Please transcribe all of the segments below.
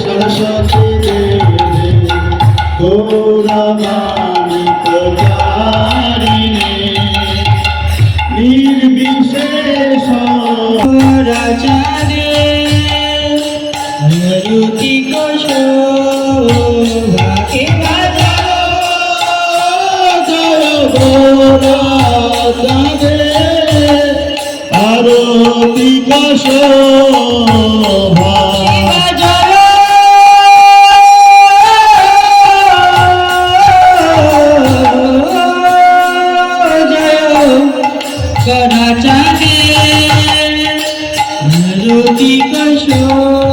Saraswati রুতি কশো ভাকি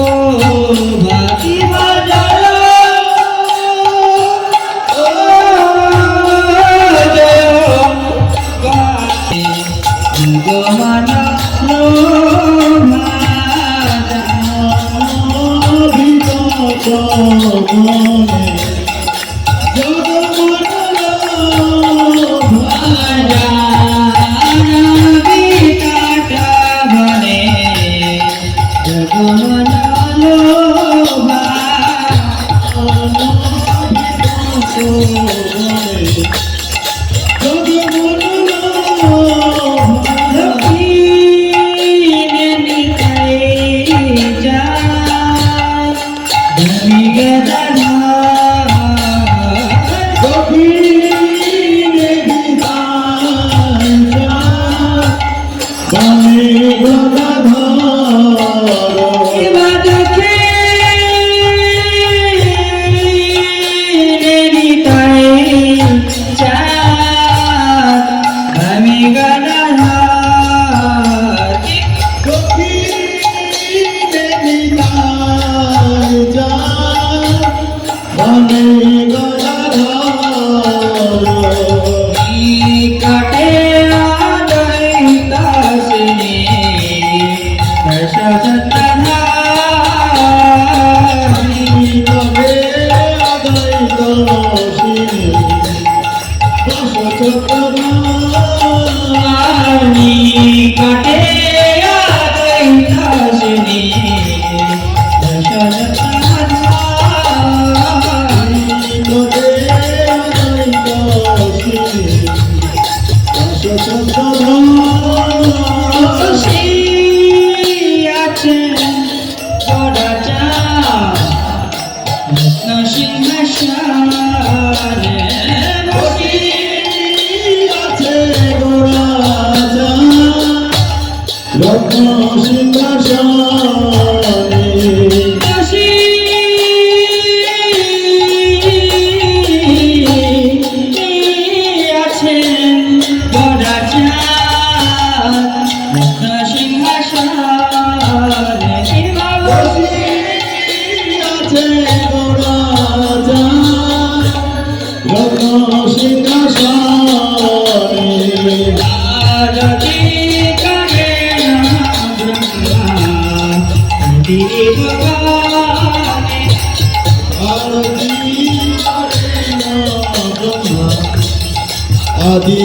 Oh.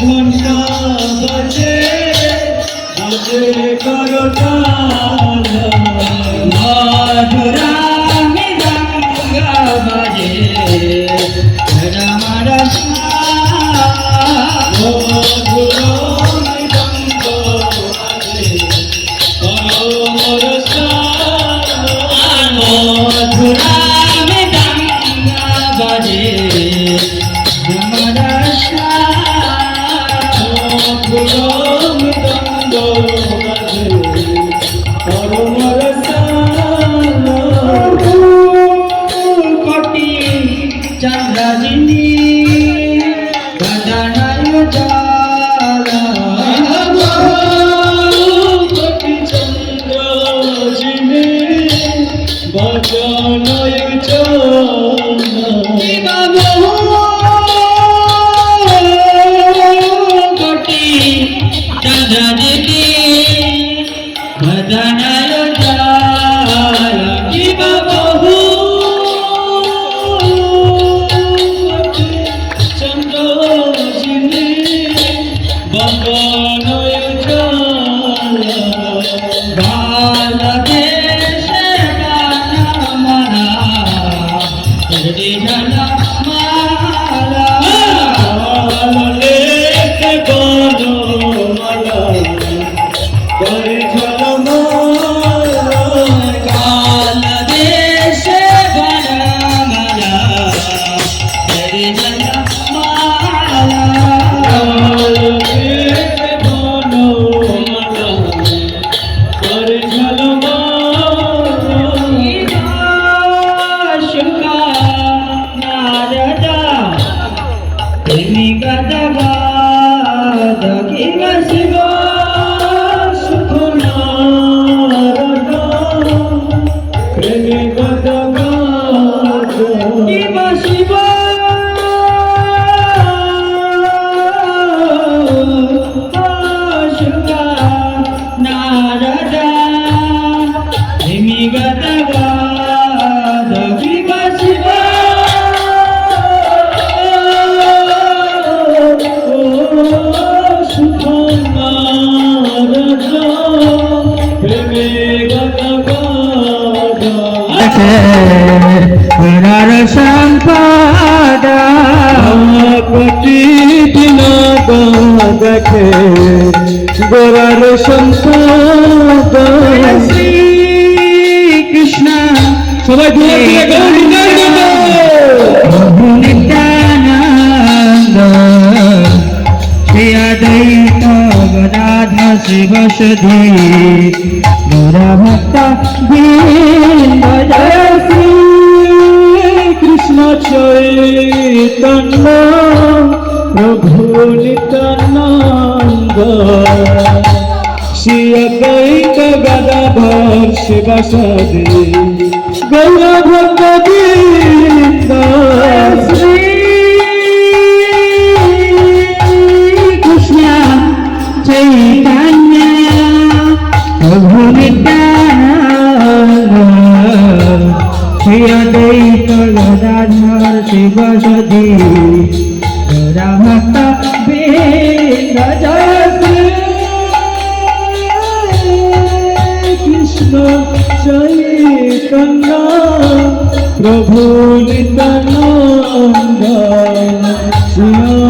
ঘণ্টা বাজে বাজে বারোটা Lord. হরার সম্পাদা পটি দিনা দেখে গোরার সম্পাদা শ্রী কৃষ্ণ সবাই ধরে शिवसधि भरभक्ता भय श्री कृष्ण चैतन्य प्रभु नित्यानंद श्री अद्वैत गदाधर शिवसधि गौरभक्त बजदी रहता बेरजस कृष्ण चैतन्य प्रभु Nityanand Shri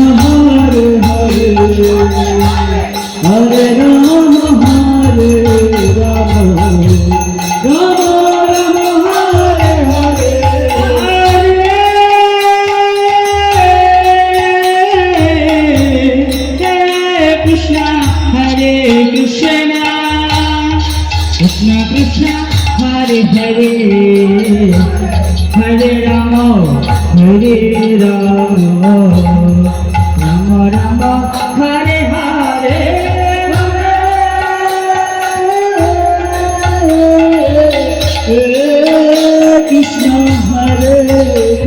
Krishna Hare Hare Hare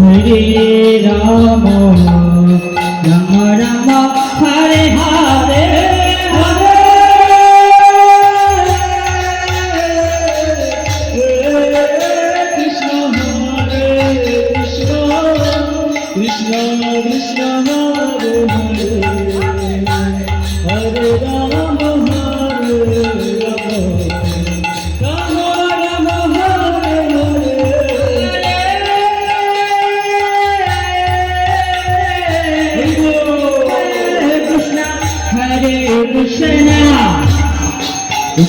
Hare Ram Ram Ram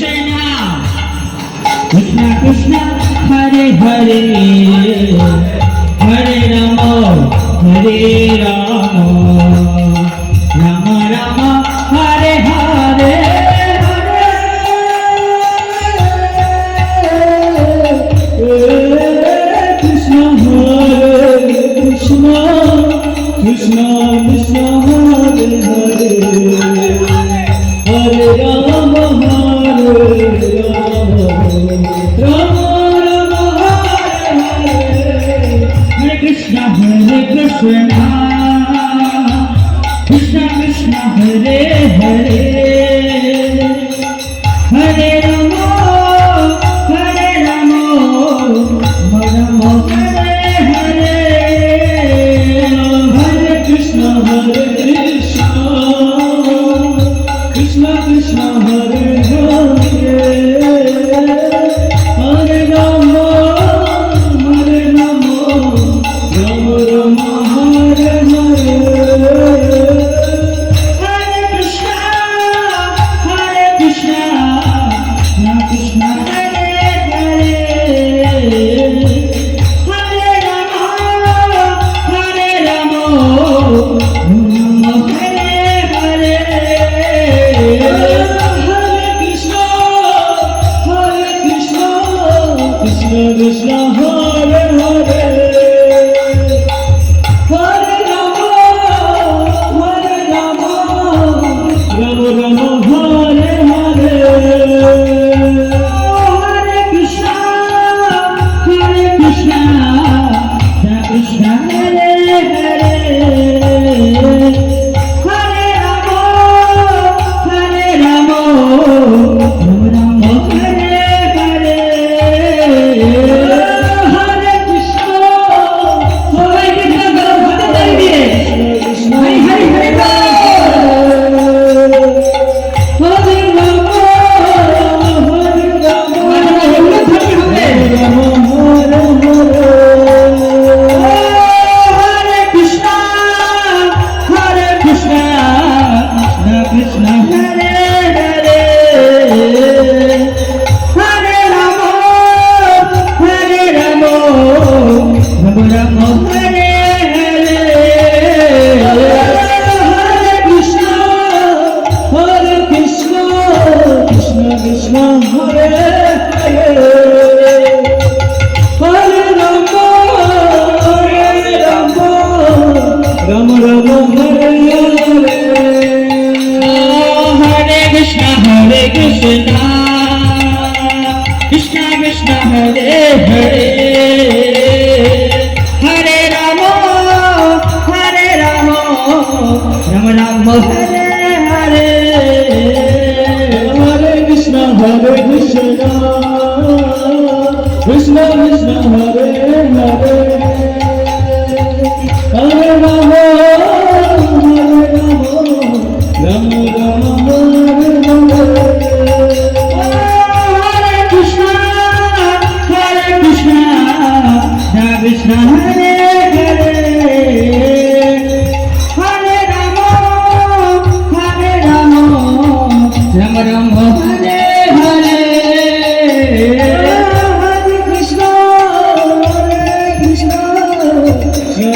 Krishna, Krishna Krishna, Hare Hare, Hare Ramo, Hare Ramo. Ram হরে আমারে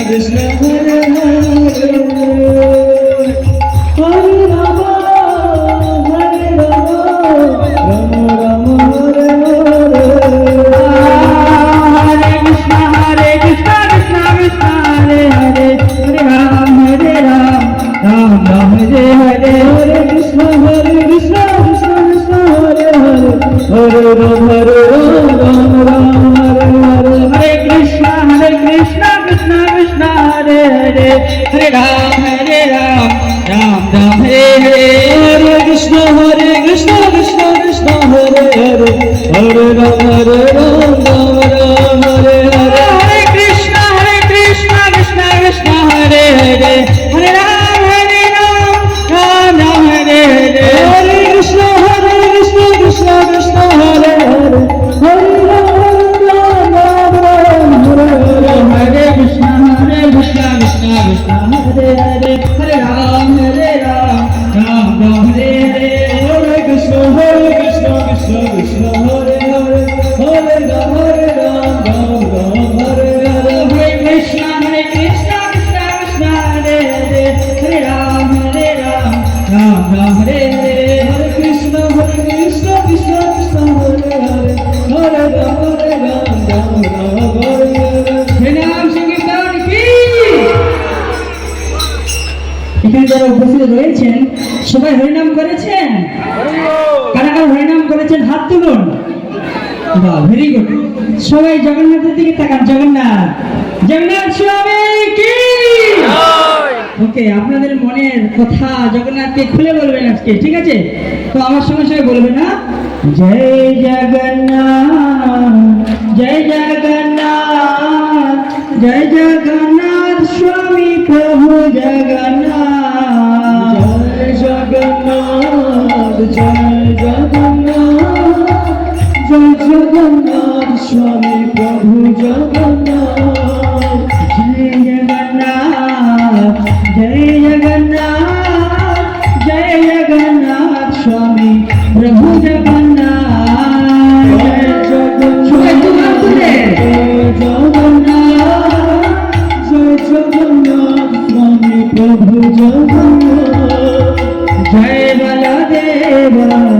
Krishna Hare Hare ಗಣರ এখানে যারা উপস্থিত রয়েছেন, সবাই হরিনাম করেছেন? কারা কারা হরিনাম করেছেন? হাত তুলুন। ভেরি গুড সবাই জগন্নাথের দিকে তাকান, জগন্নাথ। জগন্নাথ স্বামী ওকে আপনাদের মনের কথা জগন্নাথকে খুলে বলবেন আজকে, ঠিক আছে? তো আমার সঙ্গে সঙ্গে বলবেন না? জয় জগন্নাথ। জয় বল দেবা